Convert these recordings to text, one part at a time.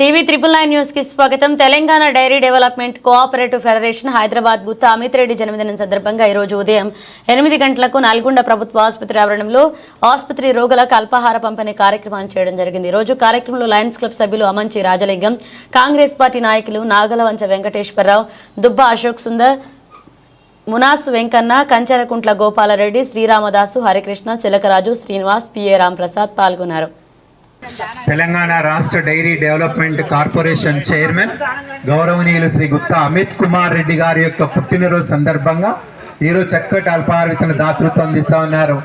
TV triple nine న్యూస్కి స్వాగతం. Telangana dairy development cooperative federation Hyderabad Gutta Amit Reddy జన్మదినం సందర్భంగా ఈ రోజు ఉదయం ఎనిమిది గంటలకు నల్గొండ ప్రభుత్వ ఆసుపత్రి ఆవరణంలో ఆసుపత్రి రోగులకు అల్పాహార పంపిణీ కార్యక్రమాన్ని చేయడం జరిగింది. ఈ రోజు కార్యక్రమంలో లయన్స్ క్లబ్ సభ్యులు అమంచి రాజలింగం కాంగ్రెస్ పార్టీ నాయకులు నాగలవంచ వెంకటేశ్వరరావు దుబ్బ అశోక్ సుందర్ మునాసు వెంకన్న కంచరకుంట్ల గోపాలరెడ్డి శ్రీరామదాసు హరికృష్ణ చిలకరాజు శ్రీనివాస్ పిఏ రాంప్రసాద్ పాల్గొన్నారు. తెలంగాణ రాష్ట్ర డైరీ డెవలప్మెంట్ కార్పొరేషన్ చైర్మన్ గౌరవనీయులు శ్రీ గుత్తా అమిత్ కుమార్ రెడ్డి గారి యొక్క పుట్టినరోజు సందర్భంగా ఈరోజు చక్కటి అల్పాహార దాతృత్వం అందిస్తా ఉన్నారు.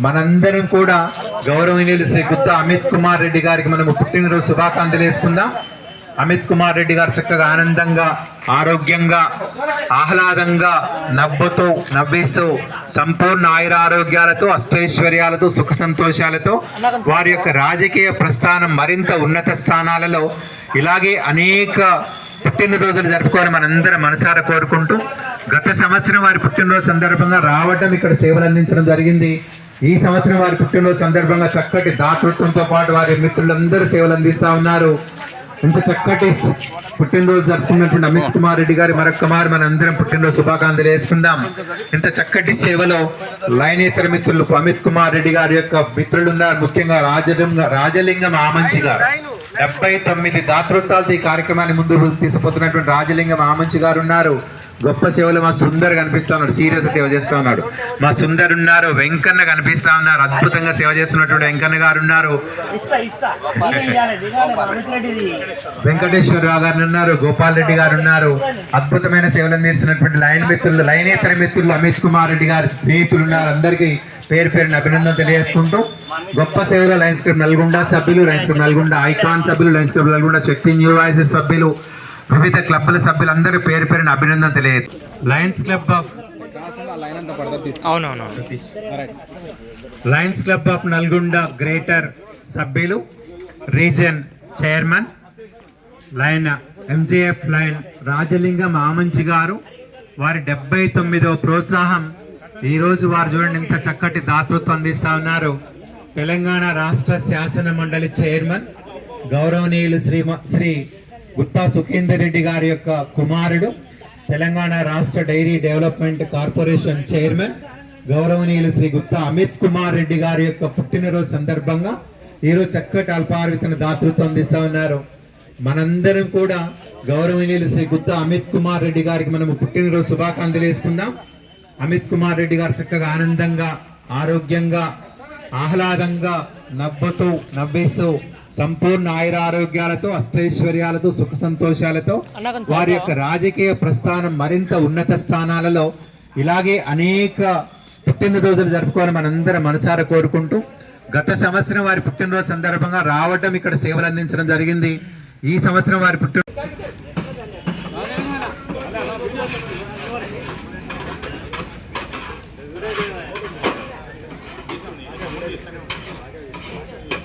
మనందరం కూడా గౌరవనీయులు శ్రీ గుత్తా అమిత్ కుమార్ రెడ్డి గారికి మనము పుట్టినరోజు శుభాకాంక్షలు వేసుకుందాం అమిత్ కుమార్ రెడ్డి గారు చక్కగా ఆనందంగా ఆరోగ్యంగా ఆహ్లాదంగా నవ్వుతూ నవ్విస్తూ సంపూర్ణ ఆయురారోగ్యాలతో అష్టైశ్వర్యాలతో సుఖ సంతోషాలతో వారి యొక్క రాజకీయ ప్రస్థానం మరింత ఉన్నత స్థానాలలో ఇలాగే అనేక పుట్టినరోజులు జరుపుకోవాలని మనందరం మనసారా కోరుకుంటూ గత సంవత్సరం వారి పుట్టినరోజు సందర్భంగా రావడం ఇక్కడ సేవలు అందించడం జరిగింది. ఈ సంవత్సరం వారి పుట్టినరోజు సందర్భంగా చక్కటి దాతృత్వంతో పాటు వారి మిత్రులందరూ సేవలు అందిస్తా ఉన్నారు. ఇంత చక్కటి పుట్టినరోజు జరుపుకున్నటువంటి అమిత్ కుమార్ రెడ్డి గారి మరొక మారు మన అందరం పుట్టినరోజు శుభాకాంక్షలు వేసుకుందాం ఇంత చక్కటి సేవలో లైనేతర మిత్రులు అమిత్ కుమార్ రెడ్డి గారి యొక్క మిత్రులు ఉన్నారు ముఖ్యంగా రాజలింగ రాజలింగం ఆమంచి గారు. డెబ్బై తొమ్మిది దాతృత్వాలతో ఈ కార్యక్రమాన్ని ముందు తీసుకుపోతున్నటువంటి రాజలింగం ఆమంచి గారు ఉన్నారు గొప్ప సేవలు మా సుందర్ కనిపిస్తా ఉన్నాడు సీరియస్ సేవ చేస్తా ఉన్నాడు. మా సుందర్ ఉన్నారు వెంకన్న కనిపిస్తా ఉన్నారు అద్భుతంగా సేవ చేస్తున్నటువంటి వెంకన్న గారు ఉన్నారు. వెంకటేశ్వరరావు గారు ఉన్నారు గోపాల్ రెడ్డి గారు ఉన్నారు. అద్భుతమైన సేవలు అందిస్తున్నటువంటి లైన్ మిత్రులు లైనేతర మిత్రులు అమిత్ కుమార్ రెడ్డి గారి స్నేహితులు ఉన్నారు. అందరికీ పేరు పేరున అభినందన తెలియజేసుకుంటూ గొప్ప సేవలు లయన్స్ క్లబ్ నల్గొండ సభ్యులు లయన్స్ క్లబ్ నల్గొండ ఐకాన్ సభ్యులు lions club Nalgonda Shakti new voices సభ్యులు వివిధ క్లబ్ల సభ్యులందరూ పేరు పేరున అభినందన తెలియదు. Lions club of lions club of Nalgonda greater సభ్యులు region chairman lion MJF lion Rajalingam Amanchi గారు. వారి డెబ్బై తొమ్మిదవ ప్రోత్సాహం. ఈ రోజు వారు చూడండి ఇంత చక్కటి దాతృత్వం అందిస్తా ఉన్నారు. తెలంగాణ రాష్ట్ర శాసన మండలి చైర్మన్ గౌరవనీయులు శ్రీ శ్రీ గుత్తా సుఖేందర్ రెడ్డి గారి యొక్క కుమారుడు తెలంగాణ రాష్ట్ర డైరీ డెవలప్మెంట్ కార్పొరేషన్ చైర్మన్ గౌరవనీయులు శ్రీ గుత్తా అమిత్ కుమార్ రెడ్డి గారి యొక్క పుట్టినరోజు సందర్భంగా ఈరోజు చక్కటి అల్పాహార దాతృత్వం అందిస్తా ఉన్నారు. మనందరం కూడా గౌరవనీయులు శ్రీ గుత్తా అమిత్ కుమార్ రెడ్డి గారికి మనము పుట్టినరోజు శుభాకాంక్షలు వేసుకుందాం అమిత్ కుమార్ రెడ్డి గారు చక్కగా ఆనందంగా ఆరోగ్యంగా ఆహ్లాదంగా నవ్వుతూ నవ్విస్తూ సంపూర్ణ ఆయురారోగ్యాలతో అష్టైశ్వర్యాలతో సుఖ సంతోషాలతో వారి యొక్క రాజకీయ ప్రస్థానం మరింత ఉన్నత స్థానాలలో ఇలాగే అనేక పుట్టినరోజులు జరుపుకోవాలని మనందరం మనసారా కోరుకుంటూ గత సంవత్సరం వారి పుట్టినరోజు సందర్భంగా రావటం ఇక్కడ సేవలు అందించడం జరిగింది. ఈ సంవత్సరం వారి పుట్టిన